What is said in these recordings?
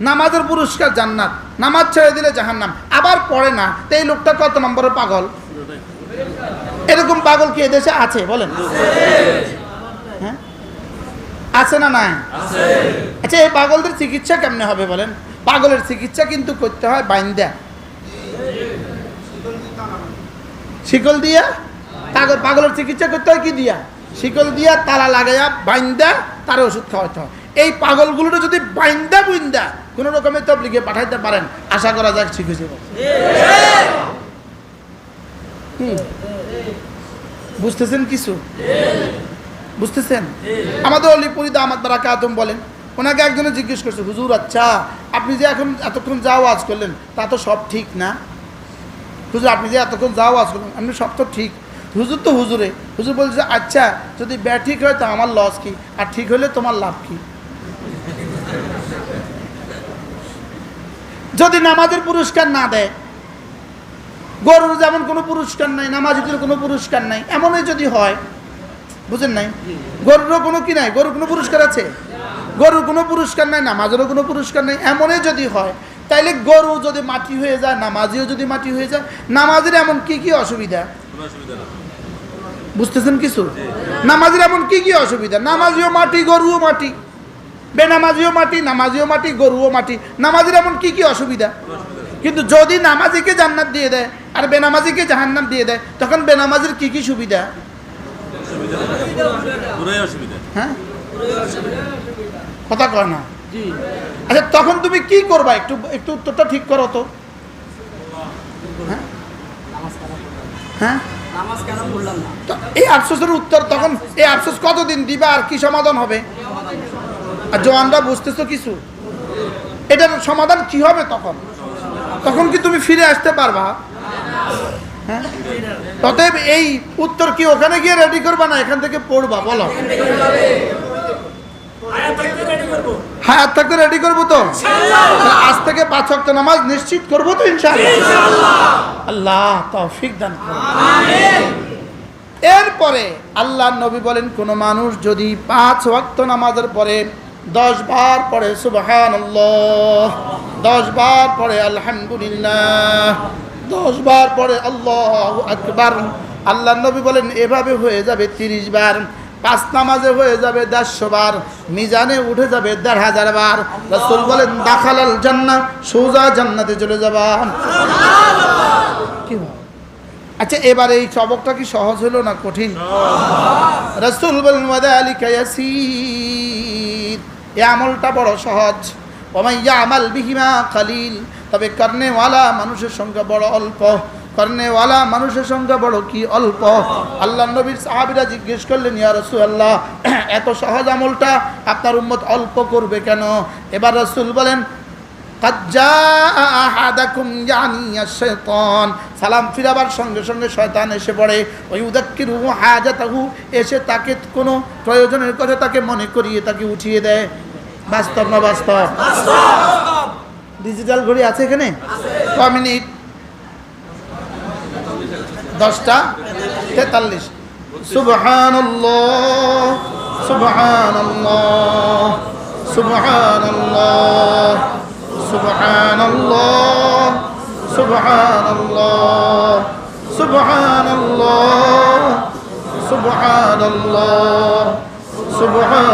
নামাজের পুরস্কার জান্নাত। নামাজ ছেড়ে দিলে জাহান্নাম। আবার পড়ে না, তো এই লোকটা কত নম্বরের পাগল? এরকম পাগল কি এদেশে আছে? বলেন। হ্যাঁ? আছে না নাই? আচ্ছা এই পাগলদের চিকিৎসা কেমনে হবে বলেন? পাগলের চিকিৎসা কিন্তু করতে হয় বাইন্দা। শিকল দিয়া? পাগল পাগলের চিকিৎসা করতে হয় কি দিয়া? শিকল দিয়া তালা লাগাইয়া বাইন্দা তার ওষুধ খাওয়াতে হয়। এই পাগলগুলোটা যদি বাইন্দা বুইন্দা কোনো রকমের তবলিগে পাঠাইতে পারেন, আশা করা যাক ঠিক হয়ে যাবে। বুঝতেছেন কিছু? বুঝতেছেন? আমাদের অলিপুরিদা আমার দ্বারা কাতম বলেন, ওনাকে একজনে জিজ্ঞেস করছে, হুজুর আচ্ছা আপনি যে এখন এতক্ষণ যাও আজ করলেন, তা তো সব ঠিক না? হুজুর, আপনি যে এতক্ষণ যাও আজ করলেন, আপনি সব তো ঠিক। হুজুর তো হুজুরে, হুজুর বলছে আচ্ছা যদি ব্যয় ঠিক হয়, তো আমার লস কি? আর ঠিক হলে তোমার লাভ কি? যদি নামাজের পুরস্কার না দেয়, গরুর যেমন কোনো পুরস্কার নাই, নামাজিদের কোনো পুরস্কার নাই, এমনই যদি হয়, বুঝেন নাই? গরুরও কোনো কি নাই? গরুর কোনো পুরস্কার আছে? গরুর কোনো পুরস্কার নাই, নামাজেরও কোনো পুরস্কার নাই, এমনই যদি হয়, তাইলে গরু যদি মাটি হয়ে যায়, নামাজিও যদি মাটি হয়ে যায়, নামাজের এমন কি কি অসুবিধা? বুঝতেছেন কিছু? নামাজের এমন কি কি অসুবিধা? নামাজিও মাটি, গরুও মাটি। বেনামাজিও মাটি নামাজিও মাটি গরুও মাটি। নামাজের এমন কি কি অসুবিধা? কিন্তু যদি নামাজিকে জান্নাত দিয়ে দেয় আর বেনামাজিকে জাহান্নাম দিয়ে দেয় তখন বেনামাজির কি কি সুবিধা? হ্যাঁ? কথা কয় না? আচ্ছা তখন তুমি কি করবা? একটু একটু উত্তরটা ঠিক করো তো। হ্যাঁ? হ্যাঁ? এই আফসোসের উত্তর তখন এই আফসোস কতদিন দিবা আর কি সমাধান হবে? আর জওয়ানরা বুঝতেছো কিছু? এটার সমাধান কি হবে তখন? তখন কি তুমি ফিরে আসতে পারবা? হ্যাঁ? অতএব এই উত্তর কি ওখানে গিয়ে রেডি করবা না এখান থেকে পড়বা? বলো। হ্যাঁ থাকতে রেডি করব। তো? আজ থেকে পাঁচ ওয়াক্ত নামাজ নিশ্চিত করব তো ইনশাআল্লাহ? আল্লাহ তৌফিক দান এরপরে আল্লাহ নবী বলেন কোন মানুষ যদি পাঁচ ওয়াক্ত নামাজের পরে দশ বার পড়ে সুবহান দশ বার পড়ে আলহামদুলিল্লাহ, দশ বার পরে আল্লাহ আকবার। আল্লাহ নবী বলেন, এভাবে হয়ে যাবে তিরিশ বার, পাঁচ নামাজে হয়ে যাবে দেড়শো বার, মিজানে উঠে যাবে দেড় হাজার বার। রসুল বলেন, দাখালাল জান্না সোজা জান্নাতে চলে হয়? আচ্ছা এবার এই সবকটা কি সহজ হলো না কঠিন? রসুল বলেন, ওয়াদালিকা ইয়াসির এ আমলটা বড় সহজ। ওমাইয়া আমাল বিহিমা খালিল। তবে কর্নেওয়ালা মানুষের সংখ্যা বড় অল্প। কর্নেওয়ালা মানুষের সংখ্যা বড় কি অল্প? আল্লাহ নবীর সাহাবিরা জিজ্ঞেস করলেন, ইয়া রসুল আল্লাহ এত সহজ আমলটা আপনার উম্মত অল্প করবে কেন? এবার রসুল বলেন সালাম ফিরাবার সঙ্গে সঙ্গে শয়তান এসে পড়ে। ওই উদাক্কির হাজাতাহু। এসে তাকে কোনো প্রয়োজনের কথা তাকে মনে করিয়ে তাকে উঠিয়ে দেয়। বাস্তব না বাস্তব? ডিজিটাল ঘড়ি আছে এখানে? ক মিনিট? দশটা? তেতাল্লিশ। সুবহান সুবহান সুবহান সুবহান সুবহান সুবহান সুবহান সুবহান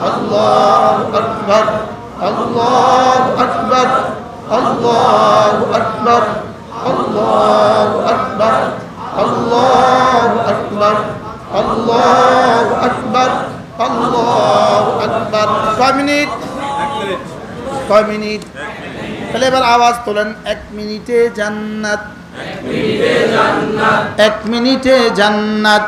আল্লাহু আকবার আল্লাহু আকবার আল্লাহু আকবার আল্লাহু আকবার আল্লাহু আকবার আল্লাহু আকবার আল্লাহু আকবার। কয় মিনিট? কয় মিনিট। তাহলে এবার আওয়াজ তোলেন। এক মিনিটে জান্নাত। এক মিনিটে জান্নাত।